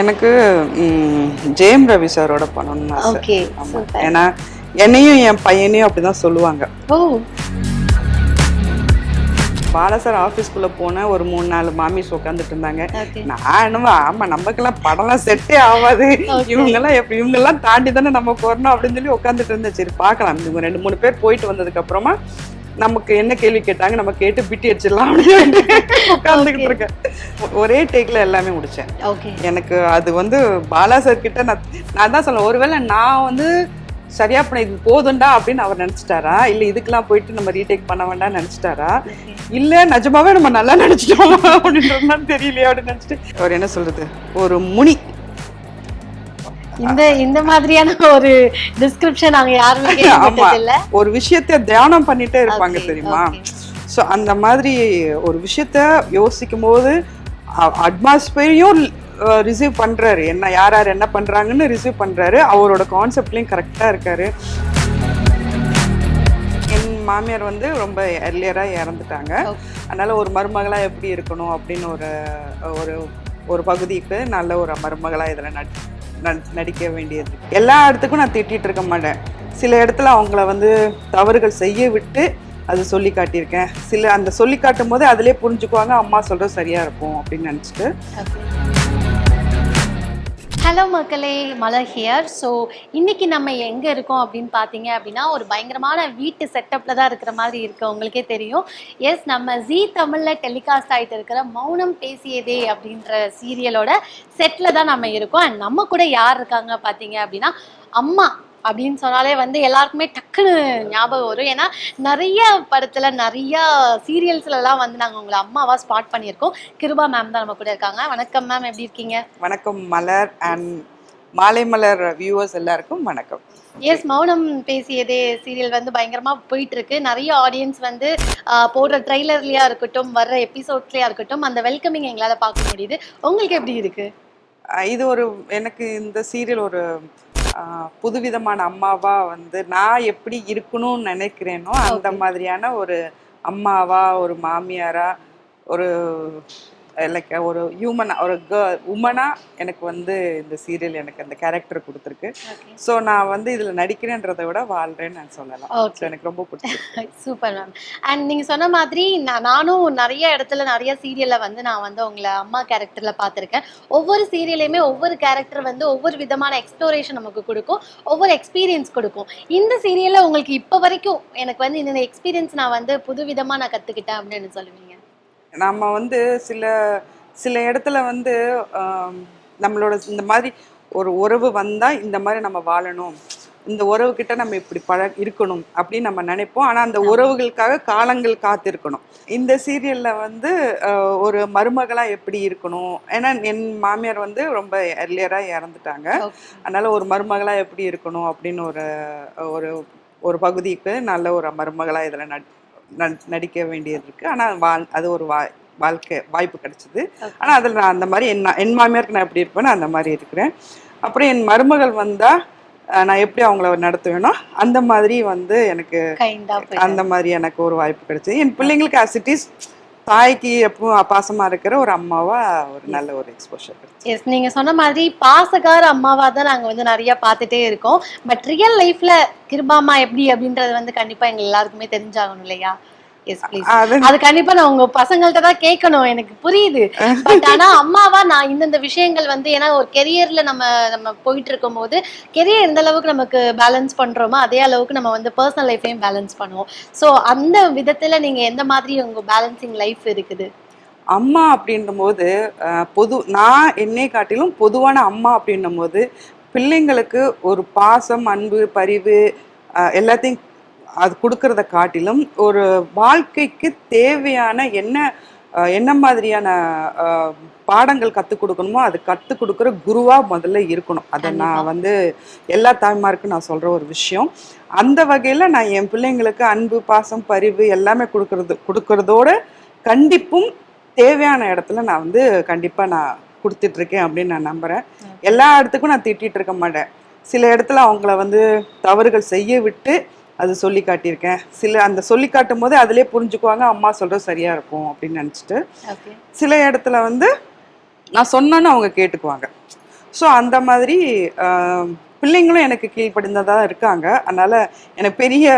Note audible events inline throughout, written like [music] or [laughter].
எனக்கு ஜெயம் ரவி சாரோட பண்ணணும்னு ஆசை. ஏன்னா என்னையும் என் பையனையும் அப்படிதான் சொல்லுவாங்க. பாலா சார் ஆஃபீஸ்க்குள்ள போனேன் ஒரு மூணு நாலு மாமிஸ் உட்காந்துட்டு இருந்தாங்க. நான் என்னமோ ஆமா நமக்கெல்லாம் படம்லாம் செட்டே ஆகாது. இவங்கெல்லாம் எப்படி இவங்கெல்லாம் தாண்டி தானே நம்ம போறணும் அப்படின்னு சொல்லி உட்காந்துட்டு இருந்தேன். சரி பார்க்கலாம். இவங்க ரெண்டு மூணு பேர் போயிட்டு வந்ததுக்கு அப்புறமா நமக்கு என்ன கேள்வி கேட்டாங்க நம்ம கேட்டு பிட்டி அடிச்சிடலாம் அப்படின்னு [laughs] உட்காந்துக்கிட்டு இருக்கேன். ஒரே டேக்ல எல்லாமே முடிச்சேன். ஓகே எனக்கு அது வந்து பாலா சார் கிட்ட நான் நான் தான் சொல்லுவேன் ஒருவேளை நான் வந்து சரியா பண்ண இது போதும்டா அப்படின்னு அவர் நினைச்சிட்டாரா? இல்ல இதுக்கெல்லாம் போயிட்டு நம்ம ரீடேக் பண்ண வேண்டாம்னு நினைச்சிட்டாரா? இல்ல நிஜமாவே நம்ம நல்லா நினைச்சிட்டோம் அப்படின்றது தெரியலையா அப்படின்னு நினைச்சிட்டு. அவர் என்ன சொல்றது? ஒரு முனி. இந்த இந்த மாதிரியான ஒரு டிஸ்கிரிப்ஷன் நாங்க யாருமே இல்ல ஒரு விஷயத்த தியானம் பண்ணிட்டே இருப்பாங்க தெரியுமா. ஸோ அந்த மாதிரி ஒரு விஷயத்த யோசிக்கும் போது அட்மாஸ்பியரையும் ரிசீவ் பண்றாரு. என்ன யார் யார் என்ன பண்றாங்கன்னு ரிசீவ் பண்றாரு. அவரோட கான்செப்ட்லயும் கரெக்டா இருக்காரு. என் மாமியார் வந்து ரொம்ப எர்லியரா இறந்துட்டாங்க. அதனால ஒரு மருமகளா எப்படி இருக்கணும் அப்படின்னு ஒரு ஒரு ஒரு பகுதிக்கு நல்ல ஒரு மருமகளா இதுல நடி- நடிக்க வேண்டியது. எல்லா இடத்துக்கும் நான் திட்டிட்டு இருக்க மாட்டேன். சில இடத்துல அவங்கள வந்து தவறுகள் செய்ய விட்டு அது சொல்லி காட்டியிருக்கேன். சில அந்த சொல்லி காட்டும் போது அதிலே புரிஞ்சுக்குவாங்க அம்மா சொல்கிறது சரியாக இருக்கும் அப்படின்னு நினச்சிட்டு. ஹலோ மக்களே. மலர் ஹியர் ஸோ இன்னைக்கு நம்ம எங்கே இருக்கோம் அப்படின்னு பார்த்தீங்க அப்படின்னா ஒரு பயங்கரமான வீட்டு செட்டப்பில் தான் இருக்கிற மாதிரி இருக்கு. உங்களுக்கே தெரியும். எஸ் நம்ம ஜீ தமிழில் டெலிகாஸ்ட் ஆகிட்டு இருக்கிற மௌனம் பேசியதே அப்படின்ற சீரியலோட செட்டில் தான் நம்ம இருக்கோம். அண்ட் நம்ம கூட யார் இருக்காங்க பார்த்தீங்க அப்படின்னா அம்மா. அப்படின்னு சொன்னாலே வந்து எல்லாருக்குமே டக்குன்னு ஞாபகம் வரும். ஏன்னா நிறைய படத்துல நிறைய சீரியல்ஸ்லலாம் வந்து நாங்கள் உங்களை அம்மாவா ஸ்பாட் பண்ணியிருக்கோம். கிருபா மேம் தான் நம்ம கூட இருக்காங்க. வணக்கம் மேம் எப்படி இருக்கீங்க? வணக்கம் மலர் அண்ட் மாலை மலர் வியூவர்ஸ் எல்லாருக்கும் வணக்கம். எஸ் மௌனம் பேசியதே சீரியல் வந்து பயங்கரமா போயிட்டு இருக்கு. நிறைய ஆடியன்ஸ் வந்து போடுற ட்ரைலர்லயா இருக்கட்டும் வர்ற எபிசோட்ஸ்லயா இருக்கட்டும் அந்த வெல்கமிங் எங்களால பார்க்க முடியுது. உங்களுக்கு எப்படி இருக்கு? இது ஒரு எனக்கு இந்த சீரியல் ஒரு புதுவிதமான அம்மாவா வந்து நான் எப்படி இருக்கணும்னு நினைக்கிறேனோ அந்த. மாதிரியான ஒரு அம்மாவா ஒரு மாமியாரா ஒரு லைக் ஒரு ஹியூமனா ஒரு கேர்ள் உமனா எனக்கு வந்து இந்த சீரியல் எனக்கு அந்த கேரக்டர் கொடுத்துருக்கு. ஸோ நான் வந்து இதுல நடிக்கிறேன்றதை விட வாழ்றேன்னு நான் சொல்லலாம். So எனக்கு ரொம்ப பிடிச்சிருக்கு. சூப்பர் மேம் அண்ட் நீங்க சொன்ன மாதிரி நான் நானும் நிறைய இடத்துல நிறைய சீரியல்ல வந்து நான் வந்து உங்களை அம்மா கேரக்டர்ல பார்த்துருக்கேன். ஒவ்வொரு சீரியலையுமே ஒவ்வொரு கேரக்டர் வந்து ஒவ்வொரு விதமான எக்ஸ்ப்ளோரேஷன் நமக்கு கொடுக்கும். ஒவ்வொரு எக்ஸ்பீரியன்ஸ் கொடுக்கும். இந்த சீரியல்ல உங்களுக்கு இப்போ வரைக்கும் எனக்கு வந்து இந்த எக்ஸ்பீரியன்ஸ் நான் வந்து புது விதமா நான் கத்துக்கிட்டேன் அப்படின்னு சொல்லுவீங்க. நம்ம வந்து சில சில இடத்துல வந்து நம்மளோட இந்த மாதிரி ஒரு உறவு வந்தா இந்த மாதிரி நம்ம வாழணும். இந்த உறவு கிட்ட நம்ம இப்படி பழ இருக்கணும் அப்படின்னு நம்ம நினைப்போம். ஆனா அந்த உறவுகளுக்காக காலங்கள் காத்திருக்கணும். இந்த சீரியல்ல வந்து ஒரு மருமகளா எப்படி இருக்கணும்? ஏன்னா என் மாமியார் வந்து ரொம்ப எர்லியரா இறந்துட்டாங்க. அதனால ஒரு மருமகளா எப்படி இருக்கணும்? அப்படின்னு ஒரு ஒரு ஒரு பகுதிக்கு நல்ல ஒரு மருமகளா இதுல நடி- நடிக்க வேண்டியது இருக்கு. ஆனா வாழ் அது ஒரு வா வாழ்க்கை வாய்ப்பு கிடைச்சது. ஆனா அதுல நான் அந்த மாதிரி என் என் மாமியாருக்கு நான் எப்படி இருப்பேனோ அந்த மாதிரி இருக்கிறேன். அப்புறம் என் மருமகள் வந்தா அஹ், நான் எப்படி அவங்கள நடத்துவேனோ அந்த மாதிரி வந்து எனக்கு அந்த மாதிரி எனக்கு ஒரு வாய்ப்பு கிடைச்சது. என் பிள்ளைங்களுக்கு is தாய்க்கு எப்பவும் பாசமா இருக்கிற ஒரு அம்மாவா ஒரு நல்ல ஒரு எக்ஸ்போஷர் எஸ் நீங்க சொன்ன மாதிரி பாசகார அம்மாவா தான் நாங்க வந்து நிறைய பார்த்துட்டே இருக்கோம். பட் ரியல் லைஃப்ல கிருபாமா எப்படி அப்படின்றது வந்து கண்டிப்பா எங்க எல்லாருக்குமே தெரிஞ்சாகணும் இல்லையா? எஸ் ப்ளீஸ் அது கண்டிப்பா நான் உங்க பசங்கள்ட்ட தான் கேட்கணும். எனக்கு புரியுது. பட் ஆனா அம்மாவா நான் இந்தந்த விஷயங்கள் வந்து ஏன்னா ஒரு கெரியர்ல நம்ம நம்ம போயிட்டு இருக்கும் போது கெரியர் எந்த அளவுக்கு நமக்கு பேலன்ஸ் பண்றோமோ அதே அளவுக்கு நம்ம வந்து பர்சனல் லைஃபையும் பேலன்ஸ் பண்ணுவோம். ஸோ அந்த விதத்துல நீங்க எந்த மாதிரி உங்க பேலன்சிங் லைஃப் இருக்குது? அம்மா அப்படின்னும் போது பொது நான் என்னை காட்டிலும் பொதுவான அம்மா அப்படின்னும் போது பிள்ளைங்களுக்கு ஒரு பாசம் அன்பு பரிவு எல்லாத்தையும் அது கொடுக்கறத காட்டிலும் ஒரு வாழ்க்கைக்கு தேவையான என்ன என்ன மாதிரியான பாடங்கள் கற்றுக் கொடுக்கணுமோ அது கற்றுக் கொடுக்குற குருவா முதல்ல இருக்கணும். அதை. நான் வந்து எல்லா தாய்மாருக்கும் நான் சொல்ற ஒரு விஷயம். அந்த வகையில நான் என் பிள்ளைங்களுக்கு அன்பு பாசம் பரிவு எல்லாமே கொடுக்கறது கொடுக்கறதோட கண்டிப்பும் தேவையான இடத்துல நான் வந்து கண்டிப்பா நான் கொடுத்துட்டு இருக்கேன் அப்படின்னு நான் நம்புறேன். எல்லா இடத்துக்கும் நான் திட்டிட்டு இருக்க மாட்டேன். சில இடத்துல அவங்கள வந்து தவறுகள் செய்ய விட்டு அது சொல்லி காட்டியிருக்கேன். சில அந்த சொல்லி காட்டும் போது அதிலே புரிஞ்சுக்குவாங்க அம்மா சொல்றது சரியா இருக்கும் அப்படின்னு நினச்சிட்டு. சில இடத்துல வந்து நான் சொன்னேன்னு அவங்க கேட்டுக்குவாங்க. ஸோ அந்த மாதிரி பிள்ளைங்களும் எனக்கு கீழ்ப்படிந்ததா இருக்காங்க. அதனால எனக்கு பெரிய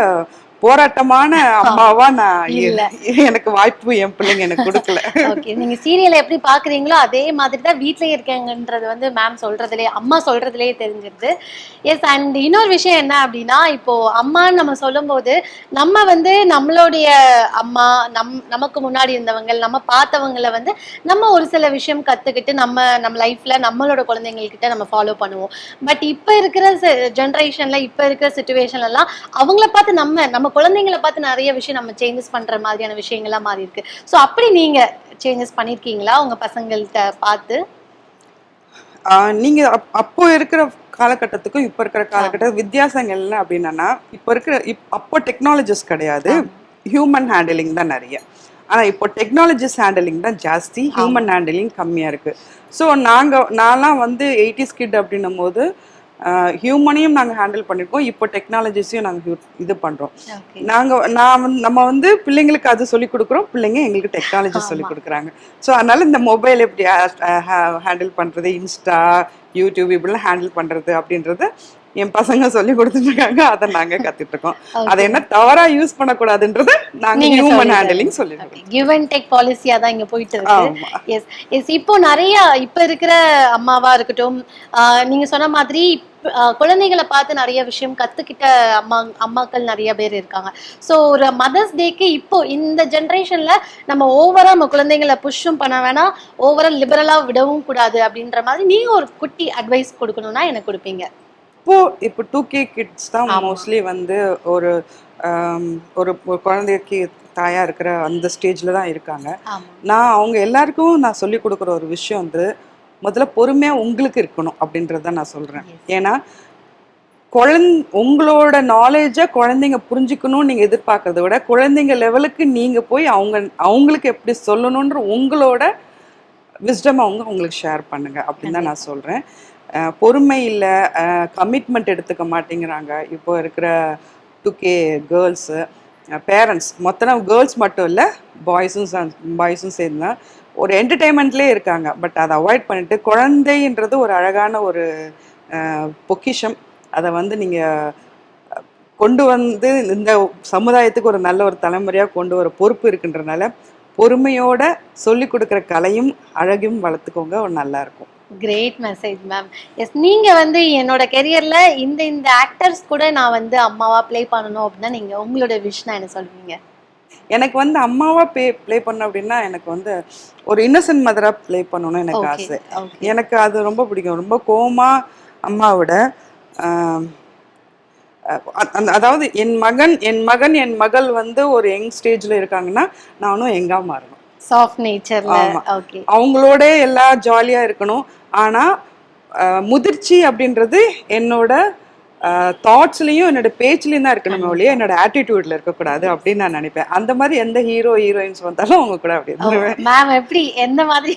போராட்டமான அம்மாவா நான் இல்ல. எனக்கு வாய்ப்பு என் பிள்ளைங்க எனக்கு கொடுக்கல. ஓகே நீங்க சீரியலை எப்படி பாக்குறீங்களோ அதே மாதிரி தான் வீட்லயே இருக்கேங்கன்றது வந்து மேம் சொல்றதுலயே அம்மா சொல்றதுலயே தெரிஞ்சிருது. எஸ் அண்ட் இன்னொரு விஷயம் என்ன அப்படின்னா இப்போ அம்மான்னு நம்ம சொல்லும்போது நம்ம வந்து நம்மளுடைய அம்மா நம் நமக்கு முன்னாடி இருந்தவங்க நம்ம பார்த்தவங்கள வந்து நம்ம ஒரு சில விஷயம் கத்துக்கிட்டு நம்ம நம்ம லைஃப்ல நம்மளோட குழந்தைங்கள்கிட்ட நம்ம ஃபாலோ பண்ணுவோம். பட் இப்போ இருக்கிற ஜென்ரேஷன்ல இப்போ இருக்கிற சுச்சுவேஷன்ல எல்லாம் அவங்கள பார்த்து நம்ம நம்ம குழந்தைங்கள பார்த்து நிறைய விஷயம் நம்ம சேஞ்சஸ் பண்ற மாதிரியான விஷயங்கள்லாம் மாறி இருக்கு. ஸோ அப்படி நீங்க சேஞ்சஸ் பண்ணிருக்கீங்களா? உங்க பசங்கள்கிட்ட பார்த்து? நீங்க அப்- அப்போ இருக்கிற காலகட்டத்துக்கும் இப்போ இருக்கிற காலகட்ட வித்தியாசங்கள் என்ன அப்படின்னா இப்போ இருக்கிற இப் அப்போ டெக்னாலஜிஸ் கிடையாது. ஹியூமன் ஹேண்டலிங் தான் நிறைய. ஆனா இப்போ டெக்னாலஜிஸ் ஹேண்டலிங் தான் ஜாஸ்தி. ஹியூமன் ஹேண்டலிங் கம்மியா இருக்கு. ஸோ நாங்க நான்லாம் வந்து எயிட்டிஸ் கிட் அப்படின்னும் போது ஹியூமனையும் நாங்க ஹேண்டில் பண்ணிருக்கோம். இப்போ டெக்னாலஜிஸையும் நாங்க இது பண்றோம். ஓகே நாங்க நான் வந்து நம்ம வந்து பிள்ளைங்களுக்கு அது சொல்லி கொடுக்குறோம். பிள்ளைங்க எங்களுக்கு டெக்னாலஜி சொல்லி கொடுக்குறாங்க. ஸோ அதனால இந்த மொபைல் எப்படி ஹேண்டில் பண்றது இன்ஸ்டா யூடியூப் இப்படிலாம் ஹேண்டில் பண்றது அப்படின்றது என் பசங்க சொல்லி கொடுத்துட்டு இருக்காங்க அதை நாங்க [laughs] கத்துட்டு இருக்கோம் அதை என்ன தவறா யூஸ் பண்ணக்கூடாதுன்றத நாங்க ஹியூமன் ஹேண்டலிங் சொல்லிடுறோம் கிவ் அண்ட் டேக் பாலிசியா தான் இங்க போயிட்டு இருக்கு எஸ் எஸ் இப்போ நிறைய இப்ப இருக்கிற அம்மாவா இருக்கட்டும் நீங்க சொன்ன மாதிரி குழந்தைகளை பார்த்து நிறைய விஷயம் கத்துக்கிட்ட அம்மா அம்மாக்கள் நிறைய பேர் இருக்காங்க. ஸோ ஒரு மதர்ஸ் டேக்கு இப்போ இந்த ஜென்ரேஷன்ல நம்ம ஓவரா நம்ம குழந்தைங்களை புஷ்ஷும் பண்ண வேணாம். ஓவரா லிபரலா விடவும் கூடாது அப்படின்ற மாதிரி நீங்க ஒரு குட்டி அட்வைஸ் கொடுக்கணும்னா எனக்கு கொடுப்பீங்க. இப்போ இப்போ டூ கே கிட்ஸ் தான். மோஸ்ட்லி வந்து ஒரு ஒரு குழந்தைக்கு தாயா இருக்கிற அந்த ஸ்டேஜ்ல தான் இருக்காங்க நான் அவங்க எல்லாருக்கும் நான் சொல்லி கொடுக்குற ஒரு விஷயம் வந்து முதல்ல பொறுமையா உங்களுக்கு இருக்கணும் அப்படின்றத நான் சொல்றேன் Yes. ஏன்னா குழந் உங்களோட நாலேஜை குழந்தைங்க புரிஞ்சுக்கணும்னு நீங்க எதிர்பார்க்கறத விட குழந்தைங்க லெவலுக்கு நீங்க போய் அவங்க அவங்களுக்கு எப்படி சொல்லணுன்ற உங்களோட விஸ்டம் அவங்க உங்களுக்கு ஷேர் பண்ணுங்க அப்படின்னு தான் நான் சொல்றேன். அஹ் பொறுமை இல்லை கமிட்மெண்ட் எடுத்துக்க மாட்டேங்கிறாங்க. இப்போ இருக்கிற டூ கே கேர்ள்ஸு பேரண்ட்ஸ் மொத்தம் கேர்ள்ஸ் மட்டும் இல்லை பாய்ஸும் பாய்ஸும் சேர்ந்து தான் ஒரு என்டர்டெயின்மெண்ட்லேயே இருக்காங்க. பட் அதை அவாய்ட் பண்ணிட்டு குழந்தைன்றது ஒரு அழகான ஒரு பொக்கிஷம். அதை வந்து நீங்கள் கொண்டு வந்து இந்த சமுதாயத்துக்கு ஒரு நல்ல ஒரு தலைமுறையாக கொண்டு வர பொறுப்பு இருக்குன்றனால பொறுமையோட சொல்லி கொடுக்குற கலையும் அழகும் வளர்த்துக்கோங்க. ஒரு நல்லா இருக்கும் கிரேட் மெசேஜ் மேம் எஸ் நீங்க வந்து என்னோட கெரியர்ல இந்த இந்த ஆக்டர்ஸ் கூட நான் வந்து அம்மாவா ப்ளே பண்ணணும் அப்படின்னா நீங்க உங்களோட விஷ் என்ன சொல்வீங்க எனக்கு வந்து அம்மாவா ப்ளே ப்ளே பண்ண அப்படின்னா எனக்கு வந்து ஒரு இன்னசென்ட் மதரா ப்ளே பண்ணணும்னு எனக்கு ஆசை. எனக்கு அது ரொம்ப பிடிக்கும். ரொம்ப கோமா அம்மாவோட அதாவது என் மகன் என் மகன் என் மகள் வந்து ஒரு யங் ஸ்டேஜ்ல இருக்காங்கன்னா நானும் எங்கா மாறணும். சாஃப்ட். ஓகே அவங்களோட எல்லா ஜாலியா இருக்கணும். ஆனா முதிர்ச்சி அப்படின்றது என்னோட தாட்ஸ்லயும் என்னோட பேச்சுலயும் தான் இருக்கணுமே ஒழிய என்னோட ஆட்டிடியூட்ல இருக்கக்கூடாது அப்படின்னு நான் நினைப்பேன். அந்த மாதிரி எந்த ஹீரோ ஹீரோயின்ஸ் வந்தாலும் அவங்க கூட அப்படி மேம் எப்படி? எந்த மாதிரி?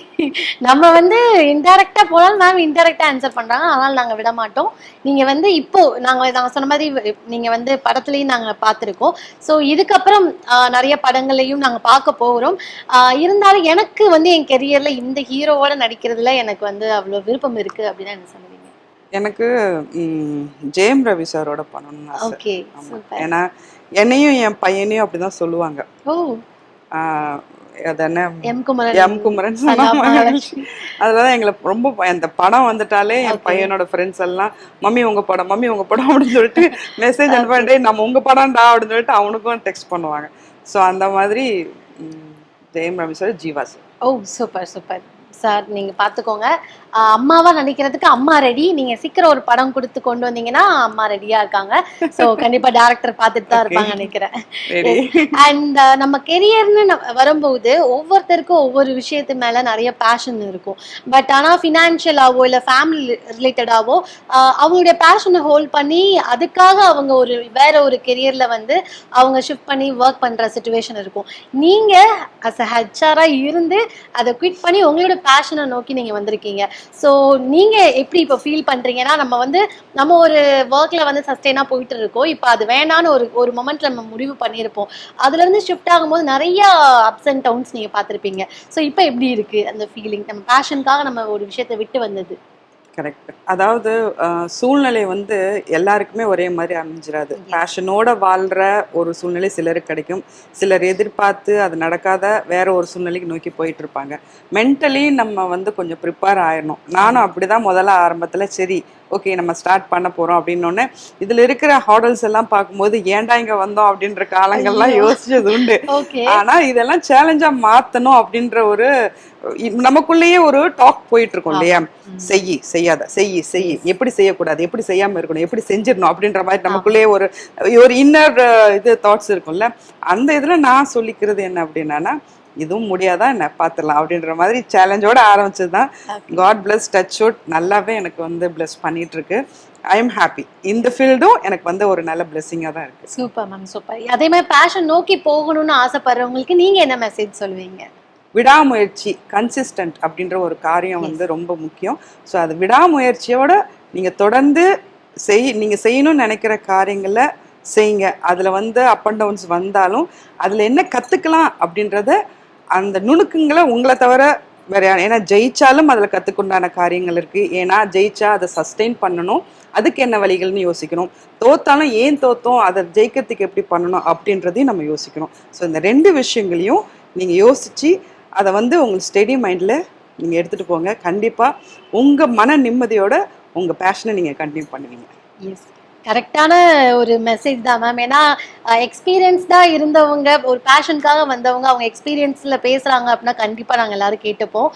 நம்ம வந்து இன்டெரக்டா போனாலும் மேம் இன்டெரக்டா ஆன்சர் பண்றாங்க. ஆனால் நாங்க விட மாட்டோம். நீங்க வந்து இப்போ நாங்க நாங்க சொன்ன மாதிரி நீங்க வந்து படத்துலயும் நாங்க பார்த்திருக்கோம். ஸோ இதுக்கப்புறம் நிறைய படங்களையும் நாங்க பார்க்க போகிறோம் இருந்தாலும் எனக்கு வந்து என் கெரியர்ல இந்த ஹீரோவோட நடிக்கிறதுல எனக்கு வந்து அவ்வளவு விருப்பம் இருக்கு அப்படின்னு என்ன சொல்லுவீங்க? எனக்கு ஜெயம் ரவி சாரோட பண்ணணும்னு ஆசை. ஏன்னா என்னையும் என் பையனையும் அப்படிதான் சொல்லுவாங்க. ஓ. ஆஹ், அது என்ன எம் குமரன். எம் குமரன் சகா சொன்னாங்க. மகாலட்சுமி. அதெல்லாம் எங்களை ரொம்ப அந்த படம் வந்துட்டாலே என். பையனோட ஃப்ரெண்ட்ஸ் எல்லாம் மம்மி உங்க படம் மம்மி உங்க படம் அப்படின்னு சொல்லிட்டு மெசேஜ் அனுப்பிட்டு நம்ம உங்க படம்டா அப்படின்னு சொல்லிட்டு அவனுக்கும் டெக்ஸ்ட் பண்ணுவாங்க. ஸோ அந்த மாதிரி Jayam Ravi sir Jiiva sir. Oh super super. Sir நீங்க பாத்துக்கோங்க. ஆஹ் அம்மாவா நினைக்கிறதுக்கு அம்மா ரெடி நீங்க சீக்கிரம் ஒரு படம் கொடுத்து கொண்டு வந்தீங்கன்னா அம்மா ரெடியா இருக்காங்க. சோ கண்டிப்பா டேரக்டர் பார்த்துட்டு தான் இருப்பாங்க நினைக்கிறேன். அண்ட் நம்ம கெரியர்னு வரும்போது ஒவ்வொருத்தருக்கும் ஒவ்வொரு விஷயத்து மேல நிறைய பேஷன் இருக்கும். பட் ஆனா ஃபினான்ஷியலாவோ இல்ல ஃபேமிலி ரிலேட்டடாவோ அவங்களுடைய பேஷனை ஹோல்ட் பண்ணி அதுக்காக அவங்க ஒரு வேற ஒரு கெரியர்ல வந்து அவங்க ஷிஃப்ட் பண்ணி ஒர்க் பண்ற சுச்சுவேஷன் இருக்கும். நீங்க அஸ் அ ஹெச்ஆரா இருந்து அதை குவிட் பண்ணி உங்களோட பேஷனை நோக்கி நீங்க வந்திருக்கீங்க. ஸோ நீங்க எப்படி இப்போ ஃபீல் பண்றீங்கன்னா நம்ம வந்து நம்ம ஒரு ஒர்க்ல வந்து சஸ்டெயினா போயிட்டு இருக்கோம் இப்போ அது வேணான்னு ஒரு ஒரு மொமெண்ட்ல நம்ம முடிவு பண்ணியிருப்போம். அதுல இருந்து ஷிஃப்ட் ஆகும்போது நிறைய அப்ஸ் அண்ட் டவுன்ஸ் நீங்க பார்த்துருப்பீங்க. ஸோ இப்போ எப்படி இருக்கு அந்த ஃபீலிங் நம்ம பேஷனுக்காக நம்ம ஒரு விஷயத்தை விட்டு வந்தது? கரெக்ட் அதாவது சூழ்நிலை வந்து எல்லாருக்குமே ஒரே மாதிரி அமைஞ்சிராது. பேஷனோட வாழ்ற ஒரு சூழ்நிலை சிலருக்கு கிடைக்கும். சிலர் எதிர்பார்த்து அது நடக்காத வேற ஒரு சூழ்நிலைக்கு நோக்கி போயிட்டு இருப்பாங்க மென்டலி நம்ம வந்து கொஞ்சம் ப்ரிப்பேர் ஆயிடணும் நானும் அப்படிதான் முதல்ல ஆரம்பத்துல. சரி ஓகே நம்ம ஸ்டார்ட் பண்ண போறோம். அப்படின்னோடனே இதுல இருக்கிற ஹாடல்ஸ் எல்லாம் பார்க்கும்போது ஏன்டா இங்க வந்தோம்? அப்படின்ற காலங்கள்லாம் யோசிச்சது உண்டு. ஆனா இதெல்லாம் சேலஞ்சா மாத்தணும் அப்படின்ற ஒரு நமக்குள்ளேயே ஒரு டாக் போயிட்டு இருக்கும் இல்லையா? செய்யி செய்யாத செய்யி செய்யி எப்படி செய்யக்கூடாது? எப்படி செய்யாம இருக்கணும்? எப்படி செஞ்சிடணும்? அப்படின்ற மாதிரி நமக்குள்ளேயே ஒரு ஒரு இன்னர் இது தாட்ஸ் இருக்கும்ல. அந்த இதுல நான் சொல்லிக்கிறது என்ன அப்படின்னா இதுவும் முடியாதா என்ன? பார்த்துடலாம் அப்படின்ற மாதிரி சேலஞ்சோட ஆரம்பிச்சது தான் காட் பிளஸ் டச் வுட் நல்லாவே எனக்கு வந்து பிளஸ் பண்ணிட்டு இருக்கு ஐ எம் ஹாப்பி இந்த ஃபீல்டும் எனக்கு வந்து ஒரு நல்ல பிளெஸ்ஸிங்காக தான் இருக்கு. சூப்பர் மேம் சூப்பர் அதே மாதிரி பேஷன் நோக்கி போகணும்னு ஆசைப்படுறவங்களுக்கு நீங்க என்ன மெசேஜ் சொல்லுவீங்க? விடாமுயற்சி கன்சிஸ்டன்ட் அப்படின்ற ஒரு காரியம் வந்து ரொம்ப முக்கியம். ஸோ அது விடாமுயற்சியோட நீங்க தொடர்ந்து செய் நீங்க செய்யணும்னு நினைக்கிற காரியங்களை செய்யுங்க. அதுல வந்து அப் அண்ட் டவுன்ஸ் வந்தாலும் அதுல என்ன கத்துக்கலாம் அப்படின்றத அந்த நுணுக்கங்களை உங்களை தவிர வேற ஏன்னா ஜெயிச்சாலும் அதில் கற்றுக்குண்டான காரியங்கள் இருக்கு. ஏன்னா ஜெயிச்சா அதை சஸ்டெயின் பண்ணணும். அதுக்கு என்ன வழிகள்னு யோசிக்கணும். தோத்தாலும் ஏன் தோத்தோம்? அதை ஜெயிக்கிறதுக்கு எப்படி பண்ணணும்? அப்படின்றதையும் நம்ம யோசிக்கணும். ஸோ இந்த ரெண்டு விஷயங்களையும் நீங்கள் யோசிச்சு அதை வந்து உங்களுக்கு ஸ்டெடி மைண்டில் நீங்கள் எடுத்துகிட்டு போங்க. கண்டிப்பாக உங்கள் மன நிம்மதியோட உங்கள் பேஷனை நீங்கள் கண்டினியூ பண்ணுவீங்க. எஸ் கரெக்டான ஒரு மெசேஜ் தான் மேம் ஏன்னா எக்ஸ்பீரியன்ஸ்டா இருந்தவங்க ஒரு பேஷனுக்காக வந்தவங்க அவங்க எக்ஸ்பீரியன்ஸ்ல பேசுறாங்க அப்படின்னா கண்டிப்பா நாங்க எல்லாரும் கேட்டுப்போம்.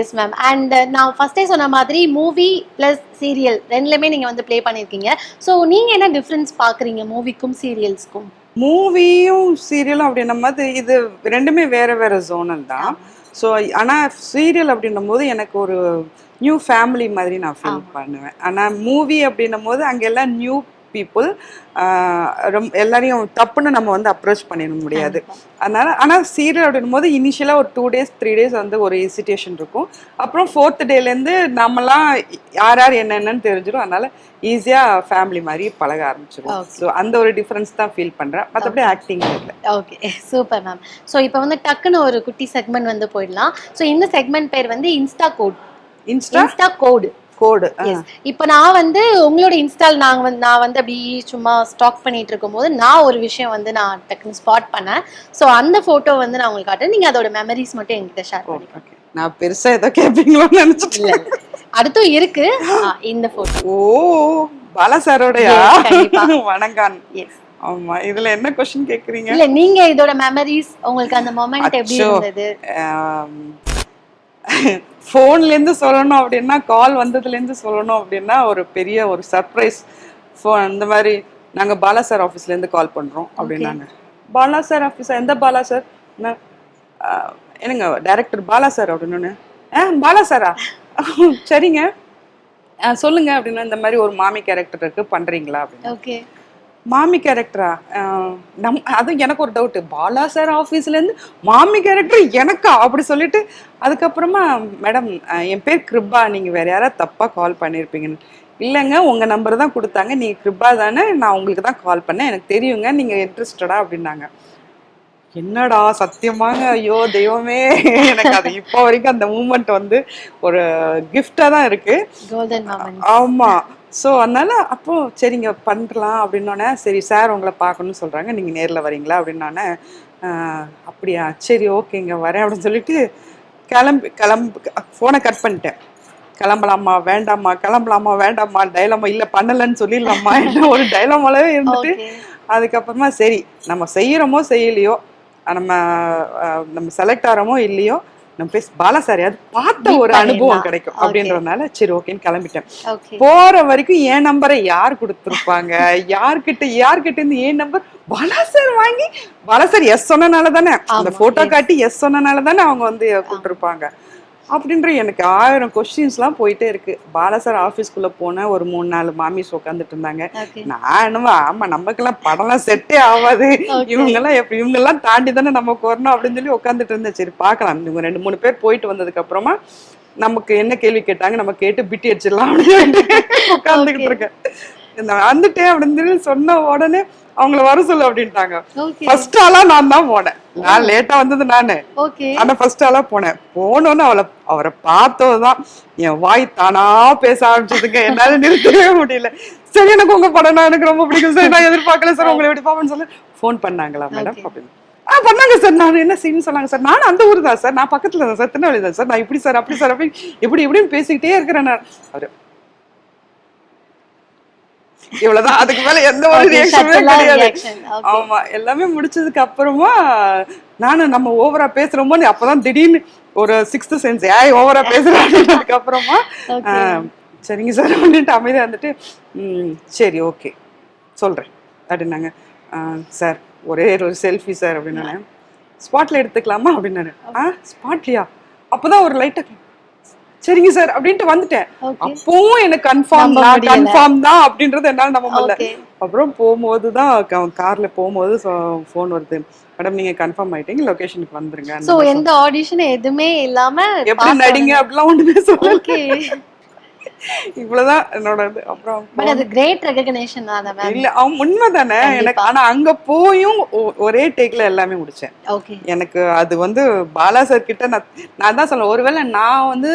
எஸ் மேம் அண்ட் நான் ஃபர்ஸ்டே சொன்ன மாதிரி மூவி ப்ளஸ் சீரியல் ரெண்டுலையுமே நீங்க வந்து ப்ளே பண்ணியிருக்கீங்க ஸோ நீங்க என்ன டிஃப்ரென்ஸ் பாக்குறீங்க மூவிக்கும் சீரியல்ஸ்க்கும் மூவியும் சீரியலும் அப்படின்னும் போது இது ரெண்டுமே வேற வேற ஜோனல் தான். ஸோ ஆனால் சீரியல் அப்படின்னும் போது எனக்கு ஒரு நியூ ஃபேமிலி மாதிரி நான் ஃபீல் பண்ணுவேன். ஆனால் மூவி அப்படின்னும் போது அங்கே எல்லாம் நியூ பீப்புள் ரொம்ப எல்லாரையும் தப்புன்னு நம்ம வந்து அப்ரோச் பண்ணிட முடியாது. அதனால ஆனால் சீரியல் அப்படின்னும் போது இனிஷியலாக ஒரு டூ டேஸ் த்ரீ டேஸ் வந்து ஒரு ஹெசிடேஷன் இருக்கும். அப்புறம் ஃபோர்த் டேலேருந்து நம்மலாம் யார் யார் என்னென்னு தெரிஞ்சிடும். அதனால ஈஸியாக ஃபேமிலி மாதிரி பழக ஆரம்பிச்சிடும். ஸோ அந்த ஒரு டிஃப்ரென்ஸ் தான் ஃபீல் பண்ணுறேன் மற்றபடி ஆக்டிங் இல்லை ஓகே சூப்பர் மேம் ஸோ இப்போ வந்து டக்குன்னு ஒரு குட்டி செக்மெண்ட் வந்து போயிடலாம். ஸோ இந்த செக்மெண்ட் பேர் வந்து insta code insta code code இப்போ நான் வந்து உங்களோட இன்ஸ்டால் நாங்க வந்து நான் வந்து அப்படி சும்மா ஸ்டாக் பண்ணிட்டு இருக்கும்போது நான் ஒரு விஷயம் வந்து நான் டக்குன்னு ஸ்பாட் பண்ணேன். ஸோ அந்த போட்டோ வந்து நான் உங்களுக்கு காட்டுறேன். நீங்க அதோட மெமரிஸ் மட்டும் என்கிட்ட ஷேர் பண்ணிக்கோங்க. ஓகே நான் பெருசா ஏதோ கேட்பீங்களோன்னு நினைச்சிட்டு இல்ல. அடுத்தும் இருக்கு. இந்த போட்டோ ஓ பாலா சாரோடயா. வணங்கான். ஆமா இதுல என்ன கொஸ்டின் கேக்குறீங்க? இல்ல நீங்க இதோட மெமரிஸ் உங்களுக்கு அந்த மொமெண்ட் எப்படி. இருந்தது? ஃபோன்ல இருந்து சொல்லணும் அப்படின்னா கால் வந்ததுல இருந்து சொல்லணும் அப்படின்னா ஒரு பெரிய ஒரு சர்ப்ரைஸ் ஃபோன். இந்த மாதிரி நாங்க பாலா சார் ஆஃபீஸ்ல இருந்து கால் பண்றோம் அப்படின்னாங்க. பாலா சார் ஆஃபீஸா எந்த பாலா சார்? என்னங்க டைரக்டர் பாலா சார் அப்படின்னு ஆ பாலா சாரா? சரிங்க. ஆ, சொல்லுங்க அப்படின்னா இந்த மாதிரி ஒரு மாமி கேரக்டர் இருக்கு பண்றீங்களா அப்படின்னு. ஓகே. மாமி கேரக்டரா நம் அதுவும் எனக்கு ஒரு டவுட்டு பாலா சார் ஆஃபீஸ்லேருந்து மாமி கேரக்டர் எனக்கா? அப்படி சொல்லிட்டு அதுக்கப்புறமா மேடம் என் பேர் கிருபா. நீங்கள் வேற யாராவது தப்பாக கால் பண்ணியிருப்பீங்கன்னு இல்லைங்க உங்கள் நம்பர் தான் கொடுத்தாங்க. நீங்கள் கிருபா தானே நான் உங்களுக்கு தான் கால் பண்ணேன். எனக்கு தெரியுங்க நீங்கள் இன்ட்ரெஸ்டடா அப்படின்னாங்க. என்னடா சத்தியமாங்க? ஐயோ தெய்வமே. எனக்கு அது இப்போ வரைக்கும் அந்த மூமெண்ட் வந்து ஒரு கிஃப்டாக தான் இருக்குது கோல்டன் மொமெண்ட் ஆமா. சோ அதனால அப்போ சரிங்க பண்ணலாம் அப்படின்னோடனே சரி சார் உங்களை பார்க்கணும்னு சொல்றாங்க. நீங்க நேர்ல வரீங்களா அப்படின்னோடனே "ஆஹ், அப்படியா சரி ஓகேங்க வரேன் அப்படின்னு சொல்லிட்டு கிளம்பி கிளம்பு ஃபோனை கட் பண்ணிட்டேன். கிளம்பலாமா வேண்டாமா கிளம்பலாமா வேண்டாமா டைலாமா இல்ல பண்ணலன்னு சொல்லிடலாமா என்ன ஒரு டைலாமாலே இருந்துட்டு அதுக்கப்புறமா சரி நம்ம செய்யறோமோ செய்யலையோ நம்ம நம்ம செலக்ட் ஆகிறோமோ இல்லையோ நம்ம போய் பாலா சார் அது பார்த்த ஒரு அனுபவம். கிடைக்கும். அப்படின்றதுனால சரி ஓகேன்னு கிளம்பிட்டேன். போற வரைக்கும் என் நம்பரை யார் கொடுத்துருப்பாங்க? யார்கிட்ட யார்கிட்ட இருந்து என் நம்பர் பாலா சார் வாங்கி பாலா சார் எஸ் சொன்னனால தானே. அந்த போட்டோ. காட்டி எஸ் சொன்னனால தானே அவங்க வந்து கூப்பிட்டுருப்பாங்க அப்படின்ற எனக்கு ஆயிரம் கொஸ்டின்ஸ்லாம் போயிட்டே இருக்கு. பாலா சார் ஆஃபீஸ்க்குள்ள போனேன். ஒரு மூணு நாலு மாமிஸ் உட்காந்துட்டு இருந்தாங்க. நான் என்னமோ ஆமா நமக்கெல்லாம் படம்லாம் செட்டே ஆகாது. இவங்கெல்லாம் எப்படி இவங்கெல்லாம் தாண்டி தானே நமக்கு வரணும் அப்படின்னு சொல்லி உட்காந்துட்டு இருந்தேன். சரி பார்க்கலாம். இவங்க ரெண்டு மூணு பேர் போயிட்டு வந்ததுக்கு அப்புறமா நமக்கு என்ன கேள்வி கேட்டாங்க? நம்ம கேட்டு பிட்டி அடிச்சிடலாம் அப்படின்னு உட்காந்துக்கிட்டு. இருக்கேன். வந்துட்டேன் அப்படின்னு சொல்லி சொன்ன உடனே அவங்கள வர சொல்லு அப்படின்ட்டாங்க. ஃபர்ஸ்ட் ஆளா நான் தான் போனேன். நான் லேட்டா வந்தது நானு. ஆனா ஃபர்ஸ்ட் ஆளா போனேன். போனோன்னு அவளை அவரை பார்த்ததுதான் என் வாய் தானா பேச ஆரம்பிச்சதுங்க. என்னால நிறுத்தவே முடியல. சரி எனக்கு உங்க படம்னா எனக்கு ரொம்ப பிடிக்கும். சார் நான் எதிர்பார்க்கல. சார் உங்களை எப்படி பாப்பேன்னு சொல்லி. ஃபோன் பண்ணாங்களா மேடம். அப்படின்னு. ஆ பண்ணாங்க சார் நான் என்ன சீன் சொன்னாங்க சார் நான் அந்த ஊர் தான் சார் நான் பக்கத்துல தான் சார் திருநெல்வேலி தான் சார் நான் இப்படி சார் அப்படி சார் அப்படி இப்படி இப்படின்னு பேசிக்கிட்டே இருக்கிறேன் நான். அவரு இவ்வளவுதான். அதுக்கு மேல எந்த ஒரு ரியாக்ஷனுமே கிடையாது. ஆமா எல்லாமே முடிச்சதுக்கு அப்புறமா நானும் நம்ம ஓவரா பேசுறோமோ அப்பதான் திடீர்னு ஒரு சிக்ஸ்த் சென்ஸ் ஏய் ஓவரா பேசுறதுக்கு அப்புறமா சரிங்க சார் அப்படின்ட்டு அமைதியா இருந்துட்டு ம், சரி ஓகே சொல்றேன். அப்படின்னாங்க. சார் ஒரே ஒரு செல்ஃபி சார் அப்படின்னாங்க. ஸ்பாட்ல எடுத்துக்கலாமா? அப்படின்னாரு. ஆ ஸ்பாட்லியா அப்பதான் ஒரு லைட்டா சரிங்க சார் அப்படின்ட்டு வந்துட்டேன். அப்பவும் எனக்கு கன்ஃபார்ம் முடியல. கன்ஃபார்ம் தான் அப்படின்றது என்னால நம்ப முடியல. அப்புறம் போகும்போது தான் கார்ல போகும்போது ஃபோன் வருது. மேடம் நீங்க கன்ஃபார்ம் ஆயிட்டீங்க லொகேஷனுக்கு வந்துருங்க. சோ எந்த ஆடிஷன் எதுவுமே இல்லாம. எப்படி நடிங்க அப்படிலாம் ஒண்ணுமே சொல்லல. ஓகே இவ்வளவுதான் என்னோட இது அப்புறம் பட் அது கிரேட் ரெகக்னேஷன் தானே மேம் இல்ல அவன் உண்மைதானே எனக்கு ஆனா அங்க போயும் ஒரே டேக்ல எல்லாமே முடிச்சேன். ஓகே எனக்கு அது வந்து பாலா சார் கிட்ட நான் நான் தான் சொல்லுவேன் ஒருவேளை நான் வந்து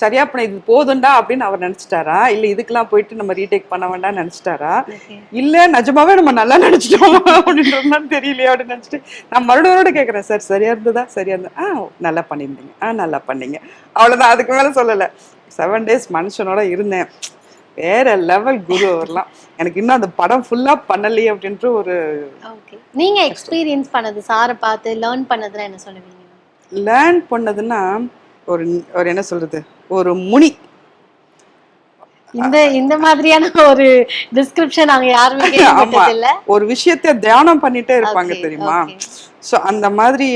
சரியா பண்ண இது போதும்டா அப்படின்னு அவர் நினைச்சிட்டாரா? இல்ல இதுக்கெல்லாம் போயிட்டு நம்ம ரீடேக் பண்ண வேண்டாம்னு நினைச்சிட்டாரா? இல்ல நிஜமாவே நம்ம நல்லா நடிச்சிட்டோம் அப்படின்றதுலாம் தெரியலையே அப்படின்னு நினைச்சிட்டு நான் மறுபடியும் கேட்கறேன் சார் சரியா இருந்ததா? சரியா இருந்தது ஆ நல்லா பண்ணியிருந்தீங்க. ஆ நல்லா பண்ணீங்க. அவ்வளவுதான் அதுக்கு மேல சொல்லல. செவன் டேஸ் மனுஷனோட இருந்தேன். வேற லெவல் குரு அவர்லாம். எனக்கு இன்னும் அந்த படம் ஃபுல்லா பண்ணலையே அப்படின்ற ஒரு நீங்க எக்ஸ்பீரியன்ஸ் பண்ணது சாரை பார்த்து லேர்ன் பண்ணதுல என்ன சொல்லுவீங்க? லேர்ன் பண்ணதுன்னா ஒரு ஒரு என்ன சொல்றது? ஒரு முனி. இந்த இந்த மாதிரியான ஒரு டிஸ்கிரிப்ஷன் நாங்க யாருமே இல்ல ஒரு விஷயத்த தியானம் பண்ணிட்டே இருப்பாங்க தெரியுமா. ஸோ அந்த மாதிரி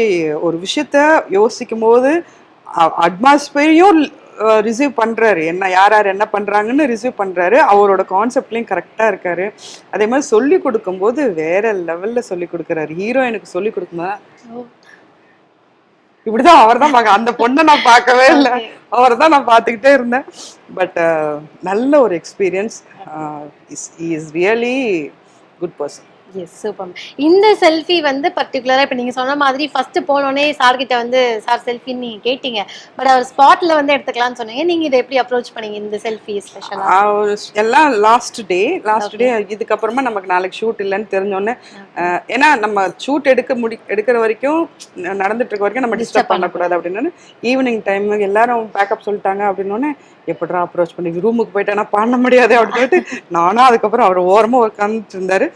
ஒரு விஷயத்த யோசிக்கும் போது அட்மாஸ்பியரையும் ரிசீவ் பண்றாரு. என்ன யார் யார் என்ன பண்றாங்கன்னு ரிசீவ் பண்றாரு. அவரோட கான்செப்ட்லயும் கரெக்டா இருக்காரு. அதே மாதிரி சொல்லி கொடுக்கும்போது வேற லெவல்ல சொல்லி கொடுக்குறாரு. ஹீரோ எனக்கு சொல்லி கொடுக்கும்போது இப்படிதான் அவர் தான் பார்க்க அந்த பொண்ணை நான் பார்க்கவே இல்லை. அவரை தான் நான் பார்த்துக்கிட்டே இருந்தேன். பட் நல்ல ஒரு experience is really good person yes super இந்த செல்ஃபி வந்து பர்டிகுலரா இப்ப நீங்க சொன்ன மாதிரி ஃபர்ஸ்ட் போனோடனே சார் கிட்ட வந்து சார் செல்ஃபின்னு நீங்க கேட்டீங்க. பட் அவர் ஸ்பாட்ல வந்து எடுத்துக்கலாம்னு சொன்னீங்க. நீங்க இதை எப்படி அப்ரோச் பண்ணீங்க இந்த செல்ஃபி ஸ்பெஷலா எல்லாம் லாஸ்ட் டே லாஸ்ட் டே இதுக்கப்புறமா நமக்கு நாளைக்கு ஷூட் இல்லைன்னு தெரிஞ்சோடனே அஹ், ஏன்னா நம்ம ஷூட் எடுக்க முடி எடுக்கிற வரைக்கும் நடந்துட்டு இருக்க வரைக்கும் நம்ம டிஸ்டர்ப் பண்ணக்கூடாது. அப்படின்னு ஈவினிங் டைம் எல்லாரும் பேக்கப் சொல்லிட்டாங்க அப்படின்னோடனே எப்படிடா அப்ரோச் பண்ணி ரூமுக்கு போயிட்டேன்னா பண்ண முடியாது அப்படின்னு சொல்லிட்டு நானும் அதுக்கப்புறம் அவர் ஓரமா உட்காந்துட்டு இருந்தாரு.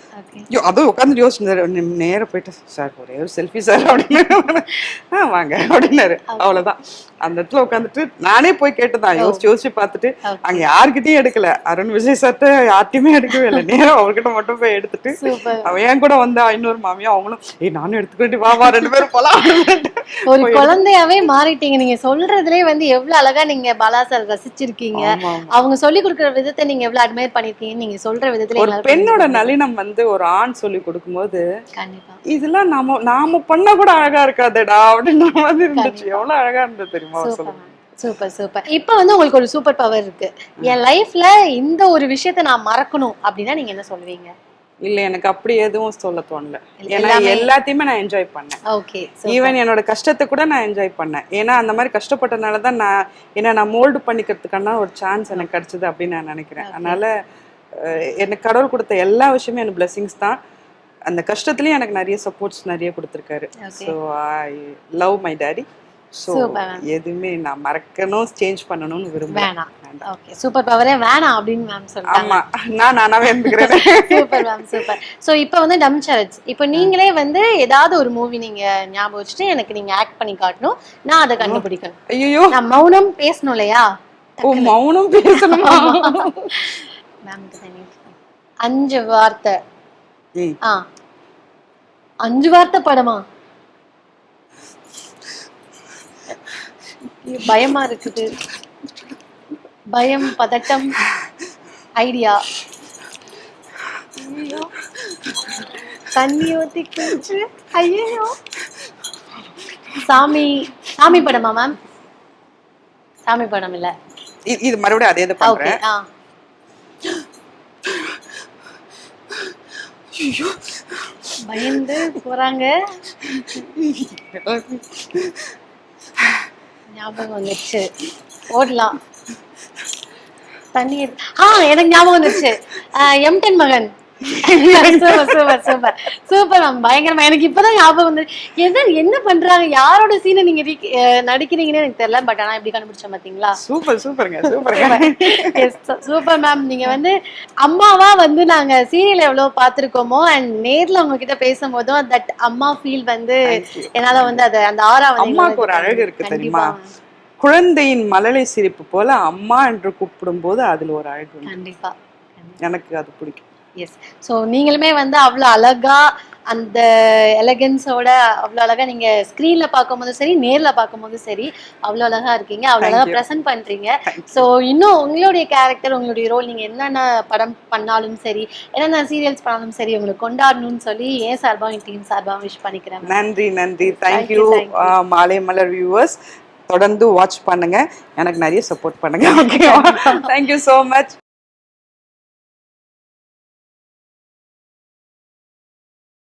அதுவும் உட்காந்து யோசிச்சிருந்தாரு நே- நேரா போயிட்டு சார் ஒரே ஒரு செல்ஃபி சார் அப்படின்னு. ஆ வாங்க அப்படின்னாரு. அவ்வளவுதான். அந்த இடத்துல உட்காந்துட்டு நானே போய் கேட்டுதான். யோசிச்சு யோசிச்சு பார்த்துட்டு. அங்க யார்கிட்டயும் எடுக்கல. அருண் விஜய் சார்ட்ட யார்ட்டையுமே எடுக்கவே இல்லை. நேரா அவர்கிட்ட மட்டும் போய் எடுத்துட்டு அவன் என் கூட வந்தா? இன்னொரு மாமியும் அவங்களும் ஏய் நானும் எடுத்துக்கிட்டு வா வா ரெண்டு பேரும் போலாம். ஒரு குழந்தையாவே மாறிட்டீங்க. நீங்க சொல்றதுலயே வந்து எவ்வளவு அழகா நீங்க பாலா சார் ஆமா. அவங்க சொல்லி கொடுக்குற விதத்தை நீங்க எவ்வளவு அட்மையர் பண்ணிருக்கீங்க நீங்க சொல்ற விதத்துல ஒரு பெண்ணோட நளினம் வந்து ஒரு ஆண் சொல்லி கொடுக்கும்போது இதெல்லாம் நாம நாம பண்ண கூட அழகா இருக்காதேடா அப்படின்ற மாதிரி இருந்துச்சு. எவ்வளவு அழகா இருந்தது தெரியுமா சொல்லும்போது. Super super. இப்போ வந்து உங்களுக்கு ஒரு சூப்பர் பவர் இருக்கு. என் லைஃப்ல இந்த ஒரு விஷயத்த நான் மறக்கணும் அப்படின்னா நீங்க என்ன சொல்லுவீங்க? இல்ல எனக்கு அப்படி எதுவும் சொல்ல தோணல. ஏன்னா எல்லாத்தையுமே நான் என்ஜாய் பண்ணேன். ஓகே ஈவன் என்னோட கஷ்டத்தை கூட நான் என்ஜாய் பண்ணேன். ஏன்னா அந்த மாதிரி கஷ்டப்பட்டனால தான் நான் என்ன நான் மோல்டு பண்ணிக்கிறதுக்கான ஒரு சான்ஸ் எனக்கு கிடைச்சது அப்படின்னு நான் நினைக்கிறேன். அதனால எனக்கு கடவுள் கொடுத்த எல்லா விஷயமே எனக்கு blessings தான். அந்த கஷ்டத்துலயும் எனக்கு நிறைய சப்போர்ட்ஸ் நிறைய கொடுத்துருக்காரு. So I love my daddy so. எதுவுமே நான் மறக்கணும் சேஞ்ச் பண்ணணும்னு விரும்புறேன் வேணாம். ஓகே சூப்பர் பவரே வேணாம் அப்படின்னு மேம் ஆமா. நான் நானாவே இருந்துக்கிறேன் சூப்பர் மேம் சூப்பர் சோ இப்போ வந்து டம் சரட்ஸ் இப்போ நீங்களே வந்து ஏதாவது ஒரு மூவி நீங்க ஞாபகம் வச்சுட்டு எனக்கு நீங்க ஆக்ட் பண்ணி காட்டணும். நான் அதை கண்டுபிடிக்கணும். ஐயோ நான் மௌனம் பேசணும் இல்லையா? ஓ மௌனம் பேசணுமா? மேம் அஞ்சு வார்த்தை. ஆ. அஞ்சு வார்த்தை படமா? பயமா இருக்குது. பயம் பதட்டம் ஐடியா தண்ணி ஊத்தி குளிச்சு ஐயோ சாமி சாமி படமா மேம் சாமி படம் இல்ல. இது மறுபடியும் அதே இது பண்றேன். பயந்து போறாங்க. [laughs] ஞாபகம் வந்துச்சு ஓடலாம். தண்ணீர் ஆ எனக்கு ஞாபகம் வந்துருச்சு. Emtan Magan. [laughs] Super super super. Super ma'am. பயங்கரமா. எனக்கு இப்பதான் ஞாபகம் வந்து என்ன என்ன பண்றாங்க? யாரோட சீனை நீங்க நடிக்கிறீங்கன்னு எனக்கு தெரியல பட் ஆனா எப்படி கண்டுபிடிச்சோம் பாத்தீங்களா? சூப்பர் சூப்பருங்க சூப்பருங்க. [laughs] Super ma'am. நீங்க வந்து அம்மாவா வந்து நாங்க சீரியல் எவ்வளவு பார்த்திருக்கோமோ அண்ட் நேர்ல உங்ககிட்ட பேசும்போதும் தட் அம்மா ஃபீல் வந்து. என்னால வந்து அது அந்த வந்து அம்மாவுக்கு ஒரு அழகு இருக்கு தெரியுமா? குழந்தையின் மழலை சிரிப்பு போல அம்மா என்று கூப்பிடும் போது அதுல ஒரு அழகு. கண்டிப்பா. எனக்கு அது பிடிக்கும். எஸ் ஸோ நீங்களுமே வந்து அவ்வளோ அழகா அந்த எலகன்ஸோட அவ்வளோ அழகா நீங்க ஸ்க்ரீன்ல பார்க்கும்போது சரி நேர்ல பார்க்கும்போது சரி அவ்வளோ அழகா இருக்கீங்க. அவ்வளோ அழகா. ப்ரெசென்ட் பண்றீங்க. ஸோ இன்னும் உங்களுடைய கேரக்டர் உங்களுடைய ரோல் நீங்க என்னென்ன படம் பண்ணாலும் சரி என்னென்ன சீரியல்ஸ் பண்ணாலும் சரி உங்களுக்கு கொண்டாடணும்னு சொல்லி ஏன் சார்பா என் டீம் சார்பா விஷ் பண்ணிக்கிறேன் நன்றி நன்றி. தேங்க்யூ. மாலை மலர் வியூவர்ஸ் தொடர்ந்து வாட்ச் பண்ணுங்க. எனக்கு நிறைய சப்போர்ட் பண்ணுங்க. Okay thank you so much